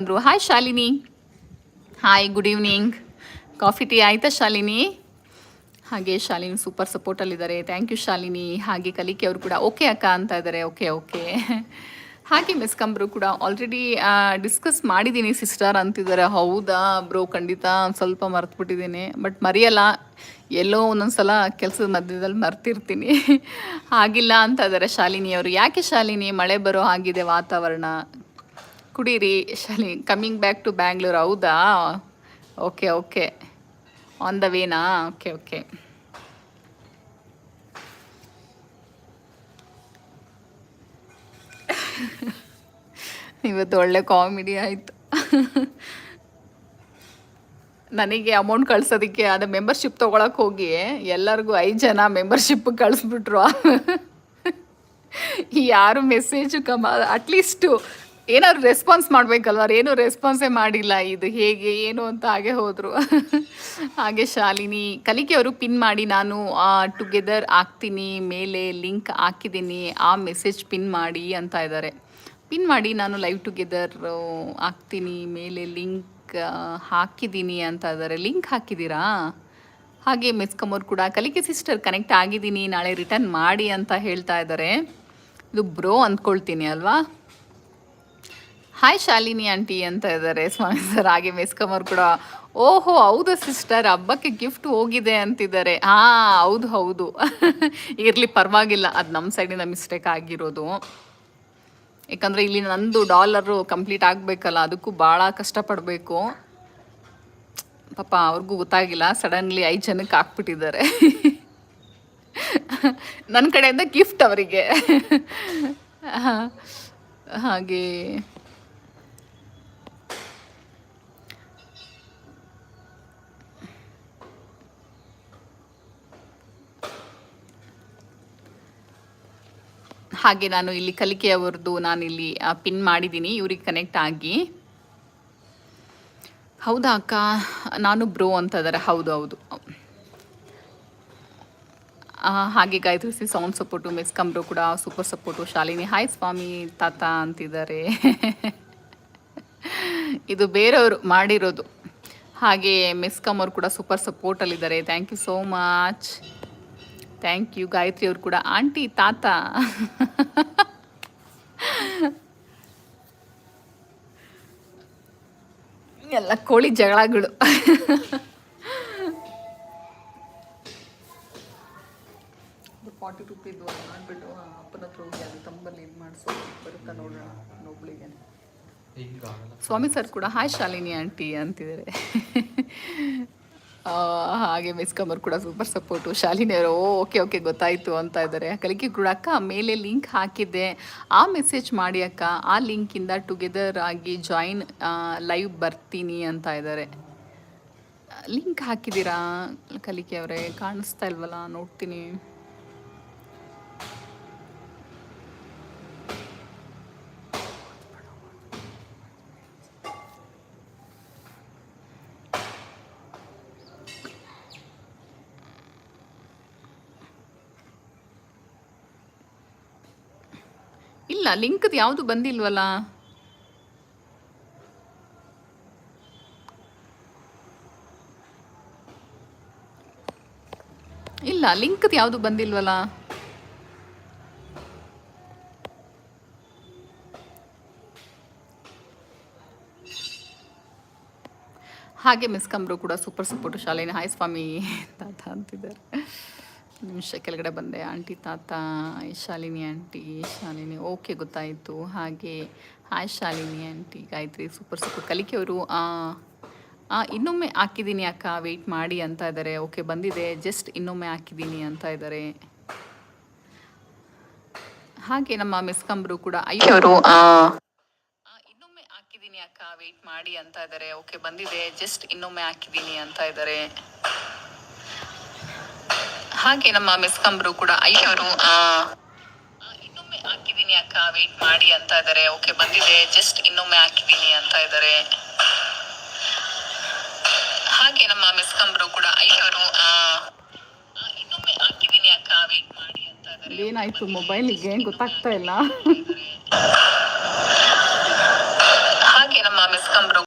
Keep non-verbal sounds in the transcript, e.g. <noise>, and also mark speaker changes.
Speaker 1: ಅಂದರು. Hi Shalini. Hi good evening coffee tea ಆಯಿತಾ ಶಾಲಿನಿ? ಹಾಗೆ ಶಾಲಿನಿ ಸೂಪರ್ ಸಪೋರ್ಟಲ್ಲಿದ್ದಾರೆ ಥ್ಯಾಂಕ್ ಯು ಶಾಲಿನಿ. ಹಾಗೆ ಕಲಿಕೆ ಅವರು ಕೂಡ ಓಕೆ ಅಕ್ಕ ಅಂತ ಇದ್ದಾರೆ ಓಕೆ ಓಕೆ ಹಾಗೆ ಮಿಸ್ ಕಂಬ್ರು ಕೂಡ ಆಲ್ರೆಡಿ ಡಿಸ್ಕಸ್ ಮಾಡಿದ್ದೀನಿ ಸಿಸ್ಟರ್ ಅಂತಿದ್ದಾರೆ. ಹೌದಾ ಬ್ರೋ ಖಂಡಿತ ಸ್ವಲ್ಪ ಮರ್ತುಬಿಟ್ಟಿದ್ದೀನಿ. ಬಟ್ ಮರೆಯಲ್ಲ. ಎಲ್ಲೋ ಒಂದೊಂದು ಸಲ ಕೆಲಸದ ಮಧ್ಯದಲ್ಲಿ ಮರ್ತಿರ್ತೀನಿ. <laughs> ಹಾಗಿಲ್ಲ ಅಂತ ಇದ್ದಾರೆ ಶಾಲಿನಿ ಅವರು. ಯಾಕೆ ಶಾಲಿನಿ? ಮಳೆ ಬರೋ ಆಗಿದೆ ವಾತಾವರಣ. ಕುಡೀರಿ, ಶಾಲಿ. ಕಮ್ಮಿಂಗ್ ಬ್ಯಾಕ್ ಟು ಬ್ಯಾಂಗ್ಳೂರ್ ಹೌದಾ? ಓಕೆ ಓಕೆ ಆನ್ ದ ವೇನಾ ಓಕೆ ಓಕೆ ಇವತ್ತು ಒಳ್ಳೆ ಕಾಮಿಡಿ ಆಯಿತು. ನನಗೆ ಅಮೌಂಟ್ ಕಳ್ಸೋದಕ್ಕೆ ಅದು ಮೆಂಬರ್ಶಿಪ್ ತೊಗೊಳಕ್ಕೆ ಹೋಗಿ, ಎಲ್ಲರಿಗೂ ಐದು ಜನ ಮೆಂಬರ್ಶಿಪ್ ಕಳಿಸ್ಬಿಟ್ರು. ಯಾರು ಮೆಸೇಜು ಕಮ ಅಟ್ಲೀಸ್ಟು ಏನಾದ್ರು ರೆಸ್ಪಾನ್ಸ್ ಮಾಡಬೇಕಲ್ವ? ಏನು ರೆಸ್ಪಾನ್ಸೇ ಮಾಡಿಲ್ಲ. ಇದು ಹೇಗೆ, ಏನು ಅಂತ ಹಾಗೆ ಹೋದರು. ಹಾಗೆ ಶಾಲಿನಿ, ಕಲಿಕೆ ಅವರು ಪಿನ್ ಮಾಡಿ, ನಾನು ಟುಗೆದರ್ ಹಾಕ್ತೀನಿ, ಮೇಲೆ ಲಿಂಕ್ ಹಾಕಿದ್ದೀನಿ, ಆ ಮೆಸೇಜ್ ಪಿನ್ ಮಾಡಿ ಅಂತ ಇದ್ದಾರೆ. ಪಿನ್ ಮಾಡಿ, ನಾನು ಲೈವ್ ಟುಗೆದರ್ ಹಾಕ್ತೀನಿ, ಮೇಲೆ ಲಿಂಕ್ ಹಾಕಿದ್ದೀನಿ ಅಂತ ಇದ್ದಾರೆ. ಲಿಂಕ್ ಹಾಕಿದ್ದೀರಾ? ಹಾಗೆ ಮೆಸ್ಕಮೋರ್ ಕೂಡ, ಕಲಿಕೆ ಸಿಸ್ಟರ್ ಕನೆಕ್ಟ್ ಆಗಿದ್ದೀನಿ, ನಾಳೆ ರಿಟರ್ನ್ ಮಾಡಿ ಅಂತ ಹೇಳ್ತಾ ಇದ್ದಾರೆ. ಇದು ಬ್ರೋ ಅಂದ್ಕೊಳ್ತೀನಿ ಅಲ್ವಾ? ಹಾಯ್ ಶಾಲಿನಿ ಆಂಟಿ ಅಂತ ಇದ್ದಾರೆ ಸ್ವಾಮಿ ಸರ್, ಹಾಗೆ ಮೆಸ್ಕಮರ್ ಕೂಡ, ಓಹೋ, ಹೌದು ಸಿಸ್ಟರ್, ಹಬ್ಬಕ್ಕೆ ಗಿಫ್ಟ್ ಹೋಗಿದೆ ಅಂತಿದ್ದಾರೆ. ಹಾಂ, ಹೌದು ಹೌದು. <laughs> ಇರಲಿ, ಪರವಾಗಿಲ್ಲ. ಅದು ನಮ್ಮ ಸೈಡಿಂದ ಮಿಸ್ಟೇಕ್ ಆಗಿರೋದು. ಯಾಕಂದರೆ ಇಲ್ಲಿ ನಂದು ಡಾಲರು ಕಂಪ್ಲೀಟ್ ಆಗಬೇಕಲ್ಲ, ಅದಕ್ಕೂ ಭಾಳ ಕಷ್ಟಪಡಬೇಕು. ಪಾಪ ಅವ್ರಿಗೂ ಗೊತ್ತಾಗಿಲ್ಲ. ಸಡನ್ಲಿ ಐದು ಜನಕ್ಕೆ ಹಾಕ್ಬಿಟ್ಟಿದ್ದಾರೆ. <laughs> ನನ್ನ ಕಡೆಯಿಂದ ಗಿಫ್ಟ್ ಅವರಿಗೆ. <laughs> ಹಾಗೆ ಹಾಗೆ ನಾನು ಇಲ್ಲಿ ಕಲಿಕೆಯವರದ್ದು ನಾನು ಇಲ್ಲಿ ಪಿನ್ ಮಾಡಿದ್ದೀನಿ ಇವ್ರಿಗೆ ಕನೆಕ್ಟ್ ಆಗಿ. ಹೌದಾ ಅಕ್ಕ? ನಾನು ಬ್ರೋ ಅಂತ ಇದ್ದಾರೆ ಹೌದು ಹೌದು. ಹಾಗೆ ಗಾಯತ್ರಿ ಸಿ ಸೌಂಡ್ ಸಪೋರ್ಟು ಮಿಸ್ ಕಂಬ್ರೋ ಕೂಡ super support Shalini. Hi Swami, ತಾತ ಅಂತಿದ್ದಾರೆ ಇದು ಬೇರೆಯವರು ಮಾಡಿರೋದು. ಹಾಗೆ ಮಿಸ್ ಕಮ್ ಅವರು ಕೂಡ super ಸಪೋರ್ಟಲ್ಲಿದ್ದಾರೆ thank you so much thank you Gayatri ಅವರು ಕೂಡ. ಆಂಟಿ ತಾತ? ಎಲ್ಲ ಕೋಳಿ ಜಗಳಗಳು. ಫಾರ್ಟಿ ರುಪೀದು ಮಾಡಿಬಿಟ್ಟು ಅಪ್ಪನ ಹತ್ರ ಹೋಗಿ ಅದು ತಂಬಲ್ಲಿ ಇದು ಮಾಡಿಸೋ. ಬರುತ್ತಾ ನೋಡೋಣ ಒಬ್ಳಿಗೆ ಸ್ವಾಮಿ ಸರ್ ಕೂಡ ಹಾಯ್ ಶಾಲಿನಿ ಆಂಟಿ ಅಂತಿದ್ದಾರೆ. ಹಾಗೆ ಮಿಸ್ ಕಮರ್ ಕೂಡ ಸೂಪರ್ ಸಪೋರ್ಟು ಶಾಲಿನಿ ಅವರು ಓಕೆ ಓಕೆ ಗೊತ್ತಾಯಿತು ಅಂತ ಇದ್ದಾರೆ. ಕಲಿಕೆ ಕೂಡ ಅಕ್ಕ, ಮೇಲೆ ಲಿಂಕ್ ಹಾಕಿದ್ದೆ. ಆ ಮೆಸೇಜ್ ಮಾಡಿ ಅಕ್ಕ, ಆ ಲಿಂಕಿಂದ ಟುಗೆದರ್ ಆಗಿ ಜಾಯಿನ್ ಲೈವ್ ಬರ್ತೀನಿ ಅಂತ ಇದ್ದಾರೆ. ಲಿಂಕ್ ಹಾಕಿದ್ದೀರಾ ಕಲಿಕೆ ಅವರೇ? ಕಾಣಿಸ್ತಾ ಇಲ್ವಲ್ಲ, ನೋಡ್ತೀನಿ. ಇಲ್ಲ ಲಿಂಕ್ದು ಯಾವುದು ಬಂದಿಲ್ವಲ್ಲ? ಇಲ್ಲ ಲಿಂಕ್ದು ಯಾವುದು ಬಂದಿಲ್ವಲ್ಲ? ಹಾಗೆ ಮಿಸ್ ಕಂಬ್ರು ಕೂಡ ಸೂಪರ್ ಸಪೋರ್ಟ್ ಶಾಲೆನ. ಹಾಯ್ ಸ್ವಾಮಿ ಅಂತ ಅಂತಿದ್ದಾರೆ. ನಿಮಿಷ ಕೆಳಗಡೆ ಬಂದೆ. ಆಂಟಿ ತಾತ ಶಾಲಿನಿ ಆಂಟಿ ಶಾಲಿನಿ. ಓಕೆ ಗೊತ್ತಾಯಿತು. ಹಾಗೆ hi Shalini aunty Gayatri super super ಕಲಿಕೆಯವರು ಇನ್ನೊಮ್ಮೆ ಹಾಕಿದ್ದೀನಿ ಅಕ್ಕ ವೆಯ್ಟ್ ಮಾಡಿ ಅಂತ ಇದ್ದಾರೆ ಓಕೆ ಬಂದಿದೆ. ಜಸ್ಟ್ ಇನ್ನೊಮ್ಮೆ ಹಾಕಿದ್ದೀನಿ ಅಂತ ಇದ್ದಾರೆ ಹಾಗೆ ನಮ್ಮ ಮಿಸ್ ಕಂಬ್ರು ಕೂಡ ಅಯ್ಯೋರು ಇನ್ನೊಮ್ಮೆ ಹಾಕಿದ್ದೀನಿ ಅಕ್ಕ ವೆಯ್ಟ್ ಮಾಡಿ ಅಂತ ಇದ್ದಾರೆ ಓಕೆ ಬಂದಿದೆ. ಜಸ್ಟ್ ಇನ್ನೊಮ್ಮೆ ಹಾಕಿದ್ದೀನಿ ಅಂತ ಇದ್ದಾರೆ ಹಾಗೆ ನಮ್ಮ ಮಿಸ್ ಕಂಬ್ರು ಕೂಡ ಅಯ್ಯೋರು ಇನ್ನೊಮ್ಮೆ ಹಾಕಿದೀನಿ ಅಕ್ಕ ವೇಟ್ ಮಾಡಿ ಅಂತ ಇದಾರೆ. ಓಕೆ ಬಂದಿದೆ. ಜಸ್ಟ್ ಇನ್ನೊಮ್ಮೆ ಹಾಕಿದೀನಿ ಅಂತ ಇದಾರೆ. ಹಾಗೆ ನಮ್ಮ ಮಿಸ್ ಕಂಬ್ರು ಕೂಡ ಅಯ್ಯೋರು ಇನ್ನೊಮ್ಮೆ ಹಾಕಿದೀನಿ ಅಕ್ಕ ವೇಟ್ ಮಾಡಿ ಅಂತ ಇದಾರೆ. ಏನಾಯ್ತು? ಮೊಬೈಲಿಗೆ ಗೊತ್ತಾಗ್ತಾ ಇಲ್ಲ. ಹಾಗೆ ನಮ್ಮ ಮಿಸ್ ಕಂಬ್ರು